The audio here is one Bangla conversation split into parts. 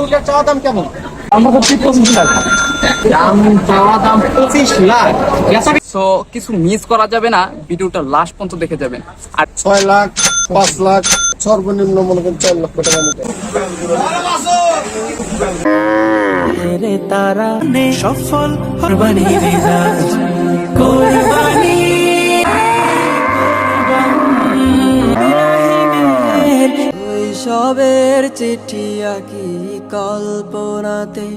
গরুটার চাওয়া দাম কেমন? আমরা হচ্ছে পঁচিশ টাকা দাম চাওয়া দাম পঁচিশ লাখ। সো কিছু মিস করা যাবে না ভিডিওটা লাস্ট পর্যন্ত দেখে যাবেন। আর ছয় লাখ পাঁচ লাখ সর্বনিম্ন মনে করেন চার লক্ষ টাকা মতো। তেরে সফল শৈশবের চিঠি আঁকি কল্পনাতে।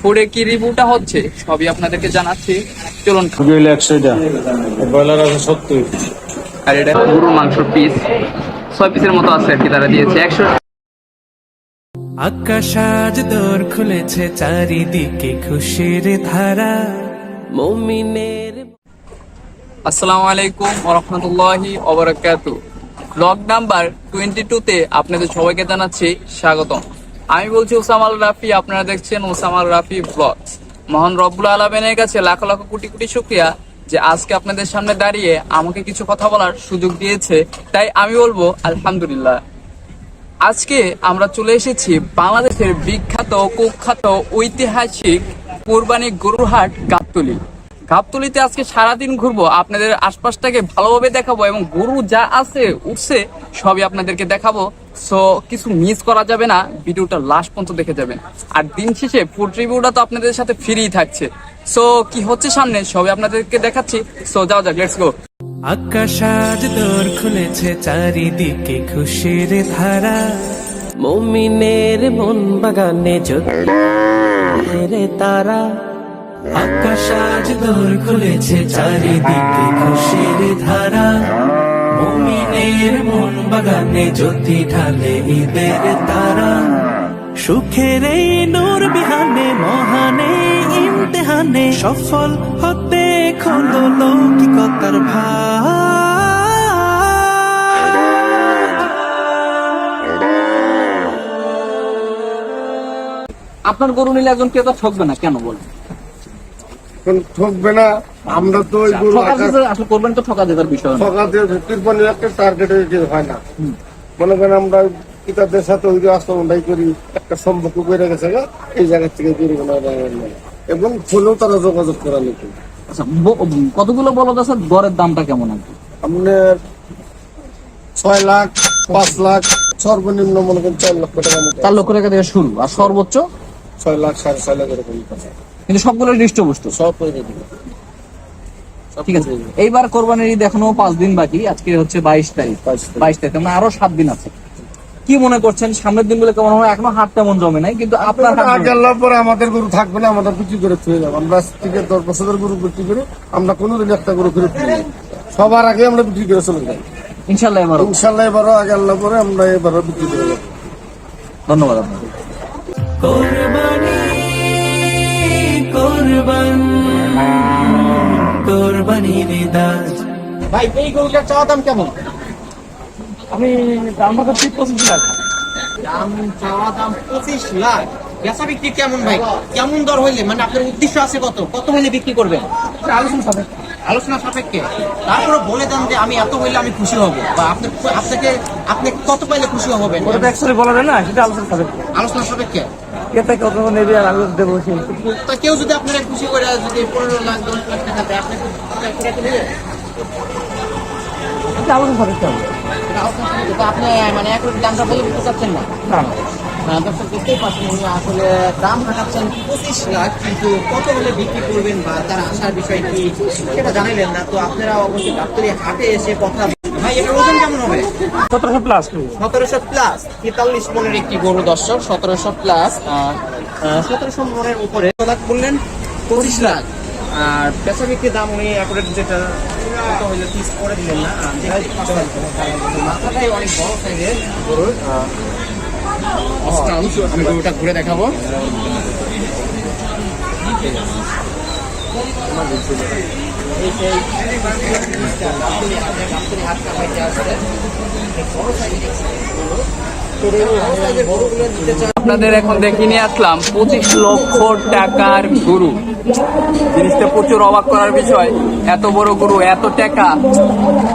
ফুডে কি রিভিউটা হচ্ছে? সবই আপনাদেরকে জানাচ্ছি। চলুন। একশোটা ব্রয়লার আছে সত্তর। আর এটা গরুর মাংসর পিস ছয় পিসের মতো আছে আর কি তারা দিয়েছে। একশো আকাশ আজ দোর খুলেছে চারিদিকে খুশির ধারা। মমিনের আসসালামু আলাইকুম রহমতুল্লাহি ওবরাকাতু ব্লগ নাম্বার টোয়েন্টি টু তে আপনাদের সবাইকে জানাচ্ছি স্বাগতম। আমি বলছি ওসামাল রাফি, আপনারা দেখছেন ওসামাল রাফি ব্লগ মহান রব্বুল আলমেনের কাছে লাখ লাখ কোটি কোটি শুক্রিয়া যে আজকে আপনাদের সামনে দাঁড়িয়ে আমাকে কিছু কথা বলার সুযোগ দিয়েছে। তাই আমি বলব, আলহামদুলিল্লাহ। আজকে আমরা চলে এসেছি বাংলাদেশের বিখ্যাত, কুখ্যাত, ঐতিহাসিক কোরবানি গরুর হাট গাবতলি। গাবতলিতে আজকে সারাদিন ঘুরবো। আপনাদের আশপাশটাকে ভালোভাবে দেখাবো এবং গরু যা আছে, উঠছে, সবই আপনাদেরকে দেখাবো। সো কিছু মিস করা যাবে না। ভিডিওটা লাস্ট পর্যন্ত দেখে যাবেন। আর দিন শেষে ফুড তো আপনাদের সাথে ফ্রি থাকছে। সো কি হচ্ছে সামনে, সবই আপনাদেরকে দেখাচ্ছি। সো যাও যাক লেটস গো আকাশ আজ দোর খুলেছে, চারিদিকে খুশির ধারা। মমিনের মন বাগানে তারা। আকাশ আজ দোর খুলেছে, চারিদিকে খুশির ধারা। মন বাগানে জ্যোতি ঢালে ঈদের তারা। সুখের এই নূর বিহানে, মহানে, ইমতেহানে, সফল হতে খোলো লৌকিকতার আপনার গরু নিলে একজন ক্রেতা ঠকবে না, কেন বলবেন ঠকবে না আমরা তো আসলে করবেন তো ঠকা দেবার বিষয় ঠকা দিয়ে তিরপনের একটা টার্গেট হয় না। মনে করেন আমরা সাথে ওই করি একটা সম্পর্ক করে গেছে এই জায়গা থেকে। এবং ফোনেও তারা যোগাযোগ করা নিত আচ্ছা কতগুলো বলদ আছে? গড়ের দামটা কেমন আছে? আপনার ছয় লাখ পাঁচ লাখ সর্বনিম্ন মনে করেন চার লক্ষ টাকা চার লক্ষ টাকা থেকে শুরু আর সর্বোচ্চ? ছয় লাখ সাড়ে ছয় লাখ এরকম। কিন্তু সবগুলো হৃষ্টপুষ্ট। সব ঠিক আছে। এইবার কোরবানির ঈদ এখনও পাঁচ দিন বাকি আজকে হচ্ছে বাইশ তারিখ। বাইশ তারিখ। মানে আরও সাত দিন আছে। কি মনে করছেন? সামনের দিনগুলো কেমন হবে? এখনও হাট তেমন জমে নাই কিন্তু আপনার হাট আগে জমে। আল্লাহ পরে আমাদের গরু থাকবে না আমাদের বিক্রি করে ফিরে যাব। আমরা থেকে দশ বছরের গরু বিক্রি করে আমরা কোনোদিন একটা গরু ফিরে। সবার আগে আমরা বিক্রি করে চলে যাই। ইনশাল্লাহ এবার ইনশাল্লাহ এবারও আগে আল্লাহ পরে আমরা এবারও বিক্রি করে যাব। ধন্যবাদ আপনাকে। কোরবানি কোরবান কোরবানি রেদাজ ভাই এই গরুটার চাওয়া দাম কেমন? আমি আমরা হচ্ছে পঁচিশ টাকা দাম চাওয়া দাম পঁচিশ লাখ। বেচা বিক্রি কেমন ভাই? কেমন দর হইলে? মানে আপনার উদ্দেশ্য আছে কত? কত হইলে বিক্রি করবেন? আলোচনা সাথে আলোচনা সাপেক্ষে। তারপরে বলে দেন যে আমি এত হইলে আমি খুশি হব। বা আপনি আপনাকে আপনি কত পাইলে খুশি হবেন? ওটা তো একসাথে বলা যায় না সেটা আলোচনা সাথে আলোচনা সাপেক্ষে। এটা কত নেবে আর আমি দেবো সেই তা কেউ যদি আপনারা খুশি করে যদি পনেরো লাখ দশ লাখ টাকা দেয় আপনি হবে আপনি মানে এক দামটা বলে দিতে চাচ্ছেন না? না। দর্শক দেখতেই পাচ্ছেন উনি আসলে দাম হাঁটাচ্ছেন পঁচিশ লাখ কিন্তু কত হলে বিক্রি করবেন বা তার আসার বিষয় কি সেটা জানাইলেন না। তো আপনারা অবশ্যই ডাক্তারি হাটে এসে কথা ভাই এটার ওজন কেমন হবে? সতেরোশো প্লাস সতেরোশো প্লাস তেতাল্লিশ মনের একটি গরু দর্শক সতেরোশো প্লাস সতেরোশো মনের উপরে লাখ বললেন পঁচিশ লাখ। আর পেশা দাম উনি অ্যাকুরেট যেটা হইলে পিস করে দিলেন না আহ, দেখতেই পাচ্ছেন। মাথাটাই অনেক বড় সাইজের গরুর আমি গরুটা ঘুরে দেখাবো। এই সেই আপনাদের এখন দেখে নিয়ে আসলাম, পঁচিশ লক্ষ টাকার জিনিসটা প্রচুর অবাক করার বিষয়, এত বড় এত টাকা।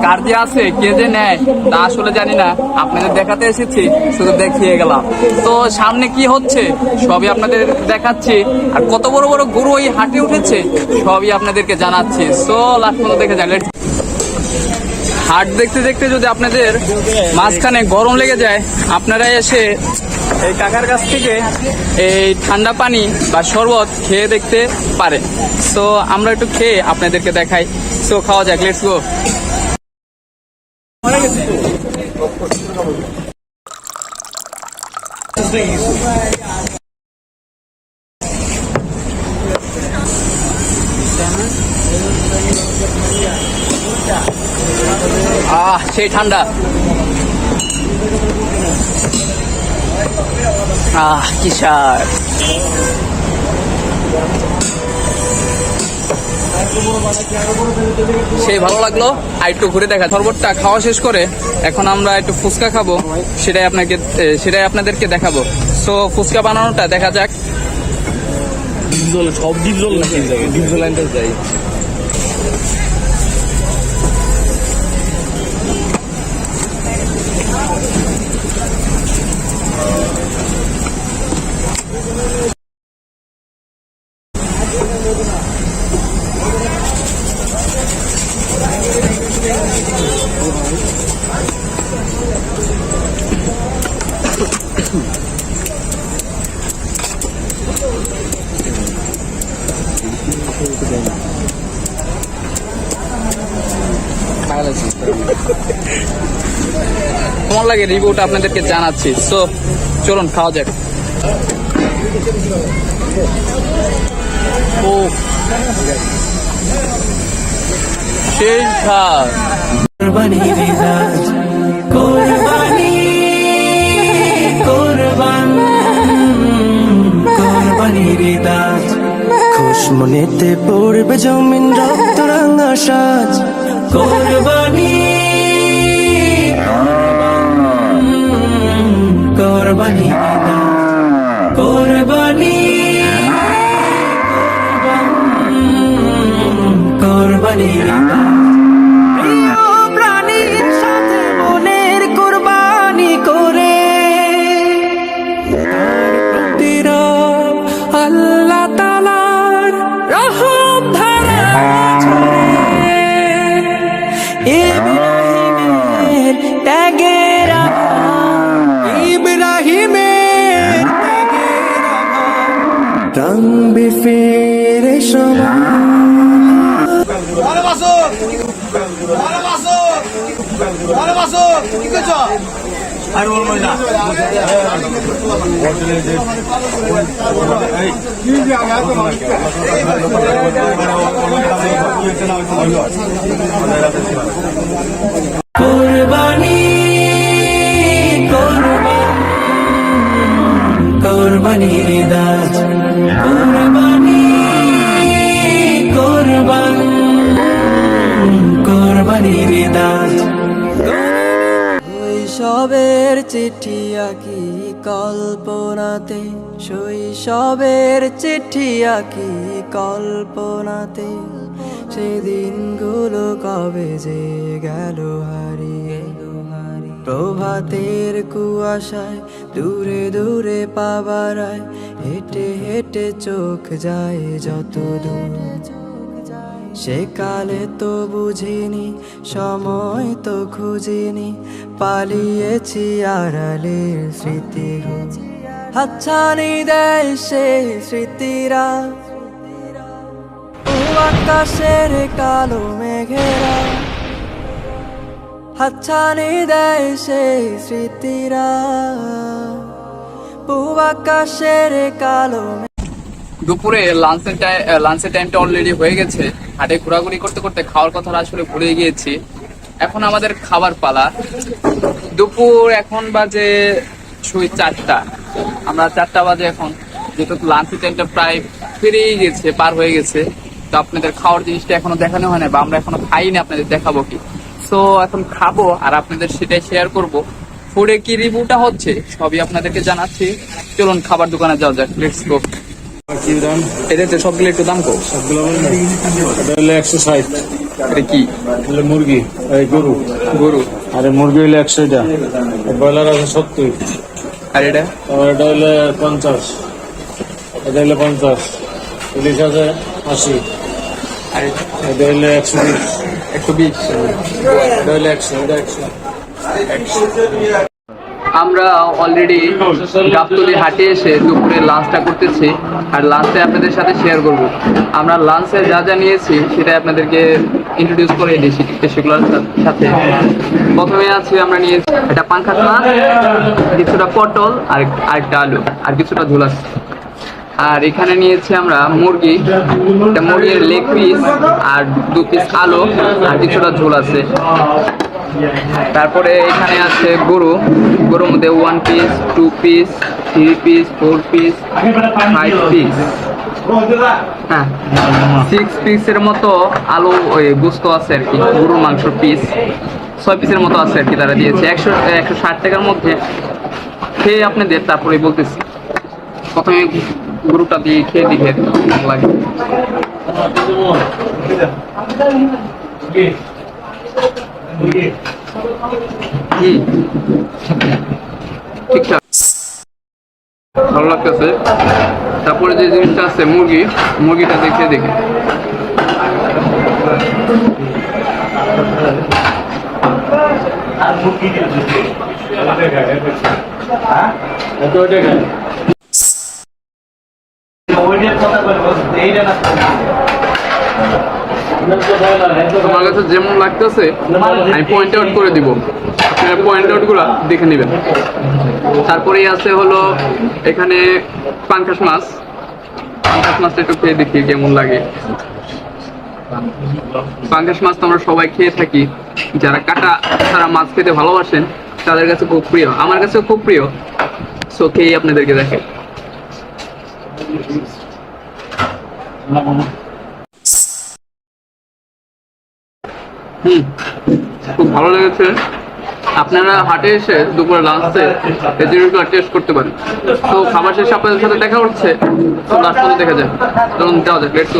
কার যে আছে, কে যে নেয়, তা আসলে জানি না। আপনাদের দেখাতে এসেছি, শুধু দেখিয়ে গেলাম। তো সামনে কি হচ্ছে, সবই আপনাদের দেখাচ্ছি। আর কত বড় বড় গরু ওই হাটে উঠেছে, সবই আপনাদেরকে জানাচ্ছি। সো লাস্ট পর্যন্ত দেখে যান হাট দেখতে দেখতে যদি আপনাদের মাঝখানে গরম লেগে যায়, আপনারা এসে এই কাকার কাছ থেকে এই ঠান্ডা পানি বা শরবত খেয়ে দেখতে পারেন। সো আমরা একটু খেয়ে আপনাদেরকে দেখাই। সো খাওয়া যাক লেটস গো আহ সেই ঠান্ডা আহ কি স্বাদ সেই ভালো লাগল আর একটু ঘুরে দেখা শরবতটা খাওয়া শেষ করে এখন আমরা একটু ফুচকা খাব সেটাই আপনাকে সেটাই আপনাদেরকে দেখাবো সো ফুচকা বানানোটা দেখা যাক সব ডিপ জল নাকি ডিপ জল আনতে কেমন লাগে রিভিউটা আপনাদেরকে জানাচ্ছি? সো চলুন খাওয়া যাক। খুশ মনেতে পড়বে জমিন রক্ত রাঙা সাজ। কোরবানি আল্লাহ তালার রহম ধারা ইব্রাহিমের ত্যাগের ইব্রাহিমের ত্যাগের রং বিফিরে সময় কোরবানি কোরবান কোরবানি রিদাজ কোরবানি কোরবান কোরবানি রিদাজ শৈশবের চিঠি আঁকি কল্পনাতে, শৈশবের চিঠি আঁকি কল্পনাতে। সেদিনগুলো কবে যে গেল হারিয়ে। প্রভাতের কুয়াশায় দূরে দূরে পাবারায় হেঁটে হেঁটে চোখ যায় যত দূর সেকালে তো বুঝিনি, সময় তো খুঁজিনি। পালিয়েছি আড়ালের স্মৃতি হাতছানি দেয় সে স্মৃতিরা। আকাশের কালো মেঘেরা। হাতছানি দেয় সে স্মৃতিরা। পূব আকাশের কালো দুপুরে লাঞ্চের টাইম লাঞ্চের টাইমটা অলরেডি হয়ে গেছে। হাটে ঘোরাঘুরি করতে করতে খাওয়ার কথা আসলে ভুলে গিয়েছি। এখন আমাদের খাবার পালা। দুপুর এখন বাজে সুই চারটা। আমরা চারটা বাজে এখন। যেহেতু লাঞ্চের টাইমটা প্রায় পেরিয়ে গেছে, পার হয়ে গেছে। তো আপনাদের খাওয়ার জিনিসটা এখনও দেখানো হয় না বা আমরা এখনও খাইনি, আপনাদের দেখাবো কি। সো এখন খাব আর আপনাদের সেটাই শেয়ার করব। ফুডে কি রিভিউটা হচ্ছে, সবই আপনাদেরকে জানাচ্ছি। চলুন খাবার দোকানে যাওয়া যাক। লেটস গো এদের সবগুলো একটু দাম কো সবগুলো হলো একশো ষাট। এটা কি? হলো মুরগি এই গরু। গরু। আর মুরগি হলো একশোটা ব্রয়লার আছে সত্তর। আর এটা? আর এটা হলো পঞ্চাশ। এটা হলো পঞ্চাশ। ইলিশ আছে আশি। আর এটা? এটা হলো একশো বিশ। একশো বিশ। এটা হলো একশো এটা একশো। আমরা অলরেডি গাবতলি হাটে এসে দুপুরে লাঞ্চটা করতেছি। আর লাঞ্চে আপনাদের সাথে শেয়ার করব। আমরা লাঞ্চে যা যা নিয়েছি সেটা আপনাদেরকে ইন্ট্রোডিউস করে দিয়েছি। সেগুলোর সাথে প্রথমে আছে আমরা নিয়েছি একটা পাঙ্খাস মাছ, কিছুটা পটল, আর আরেকটা আলু, আর কিছুটা ঝোলাস। আর এখানে নিয়েছি আমরা মুরগি। মুরগির লেগ পিস আর দু পিস আলু, আর কিছুটা ঝোল আছে। তারপরে এখানে আছে গরু। গরুর মধ্যে one piece two piece three piece four piece five piece হ্যাঁ সিক্স পিসের মতো আলু, ওই গুস্ত আছে আর কি, গরুর মাংসর পিস ছয় পিসের মতো আছে আর কি তারা দিয়েছে। একশো একশো ষাট টাকার মধ্যে খেয়ে আপনাদের তারপরে বলতেছি। প্রথমে গরুটা দিয়ে খেয়ে কেমন লাগে। ঠিকঠাক ভালো লাগতেছে। তারপরে যে জিনিসটা আছে মুরগি মুরগিটা দেখে দেখে। তোমার কাছে যেমন লাগতেছে, আমি পয়েন্ট আউট করে দিব। আপনারা পয়েন্ট আউটগুলা দেখে নেবেন। তারপরেই আছে হলো, এখানে পাঙ্কাশ মাছ। পাঙ্কাশ মাছটা একটু খেয়ে দেখি কেমন লাগে। পাঙ্কাশ মাছ তো আমরা সবাই খেয়ে থাকি। যারা কাটা তারা মাছ খেতে ভালোবাসেন, তাদের কাছে খুব প্রিয়। আমার কাছেও খুব প্রিয়। সো খেয়েই আপনাদেরকে দেখে খুব ভালো লেগেছে। আপনারা হাটে এসে দুপুরে লাঞ্চে জিনিসগুলো টেস্ট করতে পারেন। তো খাবার শেষে আপনাদের সাথে দেখা হচ্ছে। তো লাস্ট পর্যন্ত দেখা যায় চলুন, যাওয়া যাক লেটস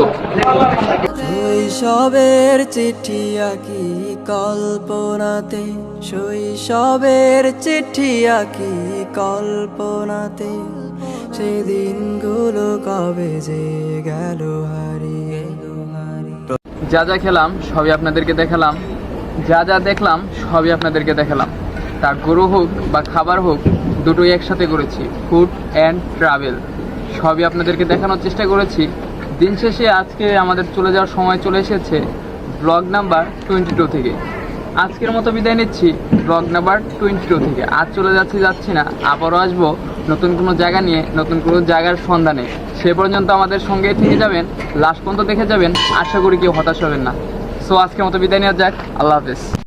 শৈশবের চিঠি আঁকি কল্পনাতে, শৈশবের চিঠি আঁকি কল্পনাতে, সেদিনগুলো কবে যে গেল হারিয়ে। যা যা খেলাম, সবই আপনাদেরকে দেখালাম। যা যা দেখলাম, সবই আপনাদেরকে দেখালাম। তা গরু হোক বা খাবার হোক, দুটোই একসাথে করেছি। ফুড অ্যান্ড ট্রাভেল সবই আপনাদেরকে দেখানোর চেষ্টা করেছি। দিন শেষে আজকে আমাদের চলে যাওয়ার সময় চলে এসেছে ব্লগ নাম্বার টোয়েন্টি টু থেকে। আজকের মতো বিদায় নিচ্ছি ব্লগ নাম্বার টোয়েন্টি টু থেকে। আজ চলে যাচ্ছি যাচ্ছি না, আবারও আসব নতুন কোনো জায়গা নিয়ে, নতুন কোনো জায়গার সন্ধানে। সে পর্যন্ত আমাদের সঙ্গে থেকে যাবেন। লাস্ট পর্যন্ত দেখে যাবেন। আশা করি কেউ হতাশ হবেন না। সো আজকে মতো বিদায় নেওয়া যাক। আল্লাহ হাফেজ।